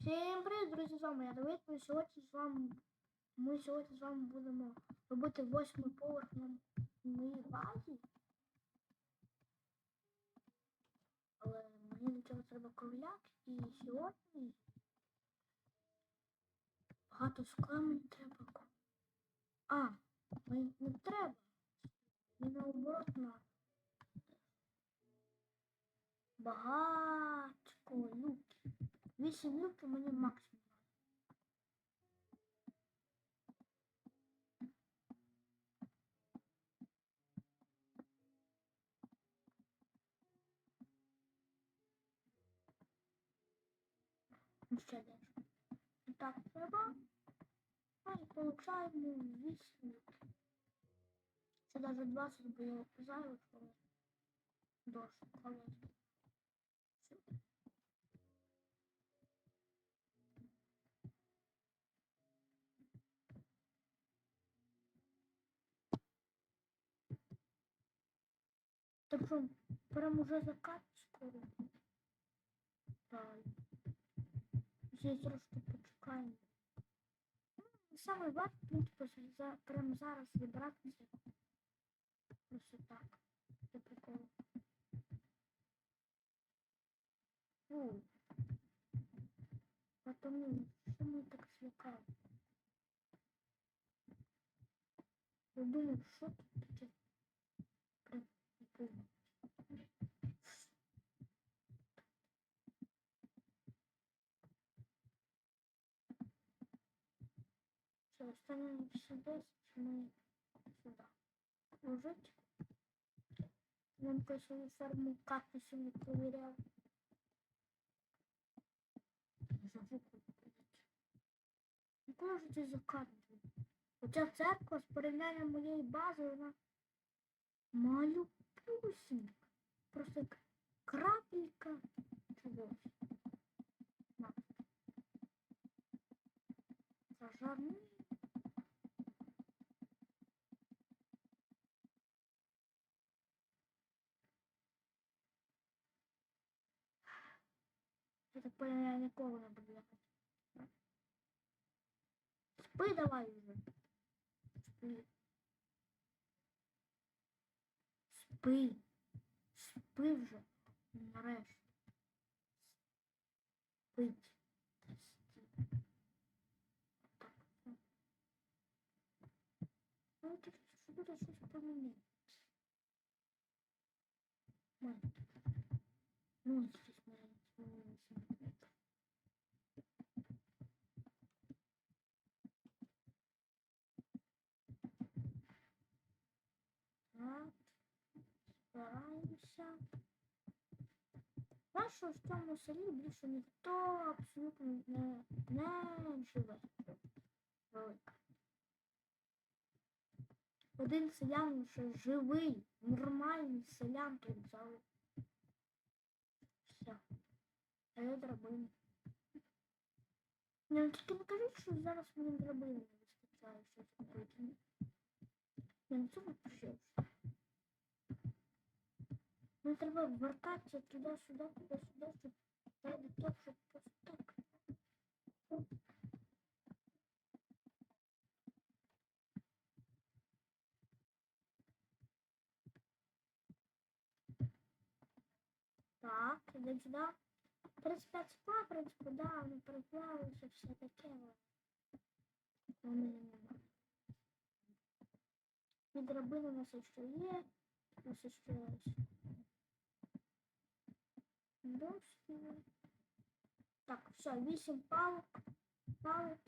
Всім привіт, друзі, з вами я Давид. Ми сьогодні з вами ми сьогодні з вами будемо робити восьмий поверх на моїй базі. Але мені для цього треба кругляк і сьогодні багато скла мені треба. А, мені не треба. Мені наоборот на багатько люків. Вісім люків мені максимум. Ну, Ще. І так треба. А і получаємо 8 люків. Це навіть 20 було зайвих, але досить колись. Так прям уже закат скоро. Так. Ще трошки почекаємо. Ну, Саме варто, в принципі, за, прямо зараз вибратися. Просто так. Це прикол. Фу. Потому що ми так злякали. Я думаю, що тут таке? Прям не помню. Все, оставим сюда, мы сюда. Ложить. Нам, конечно, форму кактуса не проверял. Це закатує? Оця церква з порівнянням моєї бази, вона малюпусінька. Просто крапелька. На. Зажарний. Я так понял, я нікого не буду ехать. Спи давай уже. Спи. Спи. Спи вже. Нарешті. Спить. Спи. Так. Ну, ти що буде щось поміняти. Мать. Ну, Що в цьому селі більше ніхто абсолютно не, не живе. Один селян ще живий, нормальний селян тут взяли. Все. А я драбин. Не, ну тільки не кажіть, що зараз мені драбини не вистачає щось робити. Я на цьому пишився. Мені треба вертатися туди-сюди, туди-сюди, щоб ради того, щоб просто так. Так, ідемо сюди. 35 скла, в принципі, да, вони переплавилися, все таке. у нас ще є. Нас ще доски. Так, все, 8 палок. Палок.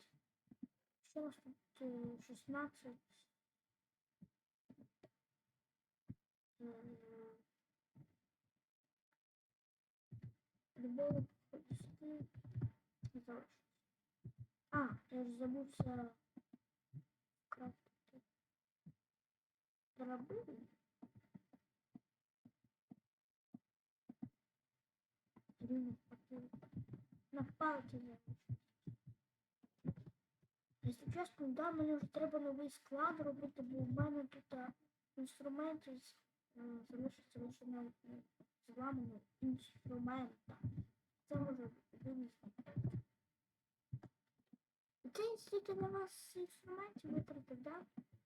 Що у нас тут е, 16. М, Любого подвести. Залишилось. А, я ж забувся крафтити драбини. Рівно хватило. На палці. Якщо чесно, да, мені вже треба новий склад робити, бо в мене тут а, інструменти з- е, залишиться лише на е, зламані інструмента. Це може винести. Прикинь, стільки на вас інструментів витратив, да?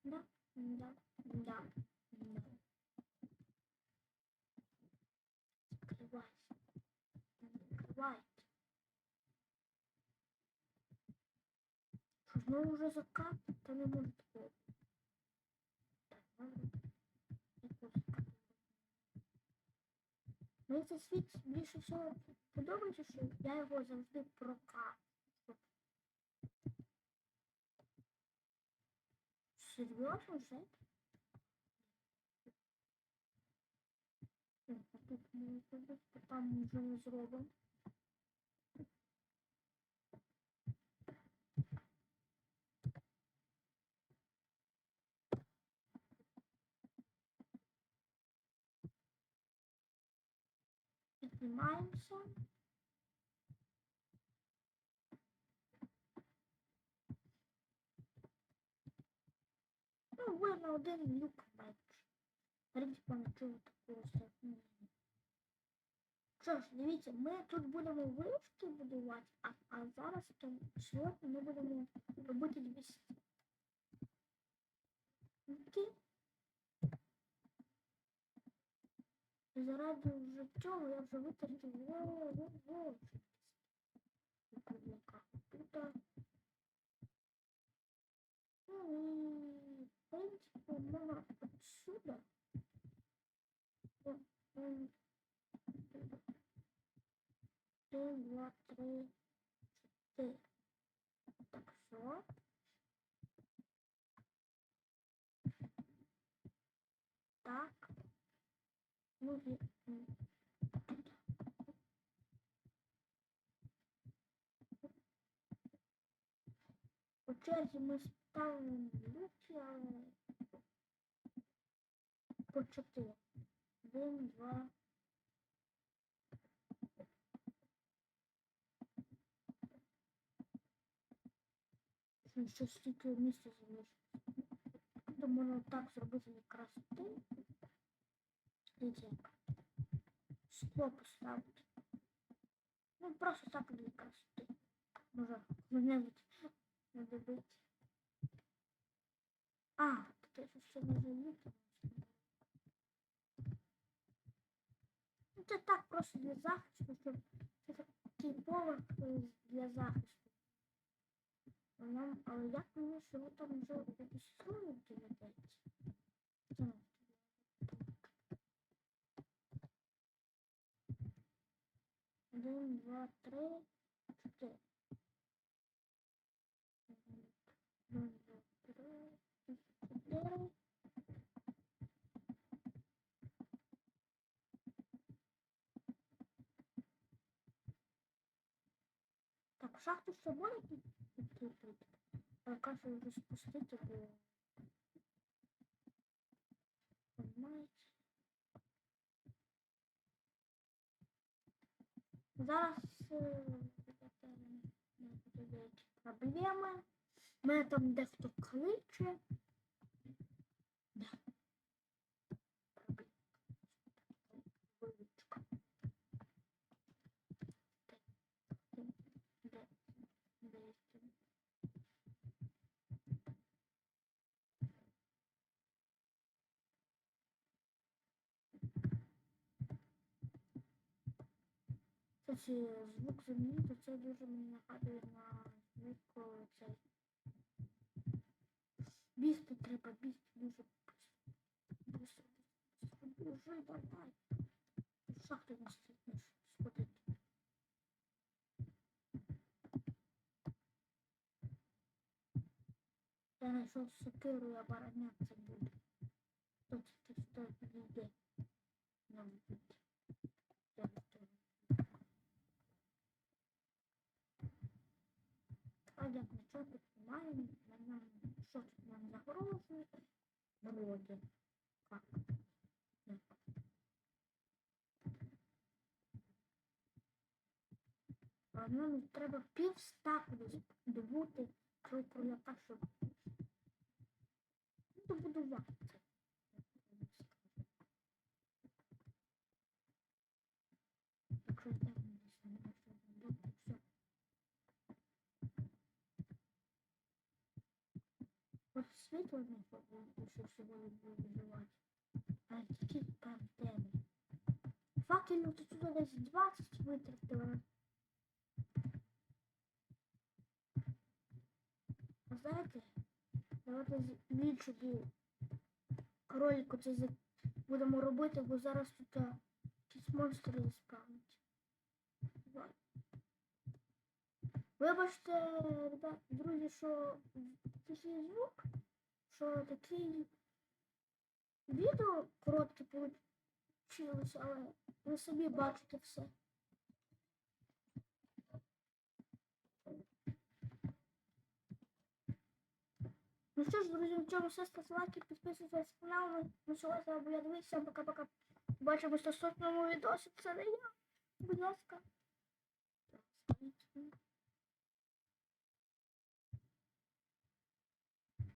Да, да, да, да. Знову вже закат? Та не може такого. Мені цей світ більше всього подобається, що я його завжди прокачую. Серйозно вже? Тут ми там вже не зробимо. поднимаемся. Ну, вы на Люк люк менше. Принципа нічого такого страшного. Что ж, видите, мы тут будем вишки будувати, а, а зараз то сьогодні ми будемо робити 200. Заради вже цього я вже витратив. Тут. Ну і, в принципі, можна отсюда. О, м, Три, два, три, Ну і м, тут. По черзі ми ставимо люки, але по чотири. Один, два. Ще- Ще стільки місця залишилось. Тут можна так зробити якраз ти. Дивіться. Скло поставити. Ну просто так для красоти. Може мене не добити. А, тут я ще не заліти. Ну це так просто для захисту, щоб це такий е, для захисту. А як мені що ви там вже якісь слої доведеться? Це Один, два, три, чотири. Один, два, три. Так, шахту ще буде підкріпити? Але краще вже спустити, бо... Понимаєте? Зараз е, проблеми. Мене там дехто кличе. Кстати, звук землі, то це дуже мені нагадує на звук цей. Бігти треба, бігти дуже быстро. Бежи, давай. В шахту не встигнеш сходити. Я знайшов сокиру і оборонятися буду. Хто це сюди підійде? Нам буде. Я готовий. А як нічого тут немає, на ньому що тут нам загрожує? Вроді. Как? Нам треба пів стаку добути кругляка, щоб ну, добудувати це. Якщо я там десь не можу добути, все. Просто світло не побудуть, що всі будуть вибивати. А прям темні. Факелів тут сюди десь 20 витратила. А знаєте, давайте більше ролику це будемо робити, бо зараз тут якісь монстри заспавнять. Вибачте, друзі, що такий звук, що такий відео коротке получилось, але ви собі бачите все. Ну що ж, друзі, на цьому все. Ставте лайки, підписуйтесь на канал. Ну що, я буду дивитися. Пока-пока. Бачимось на наступному відосі. Це не я. Будь ласка.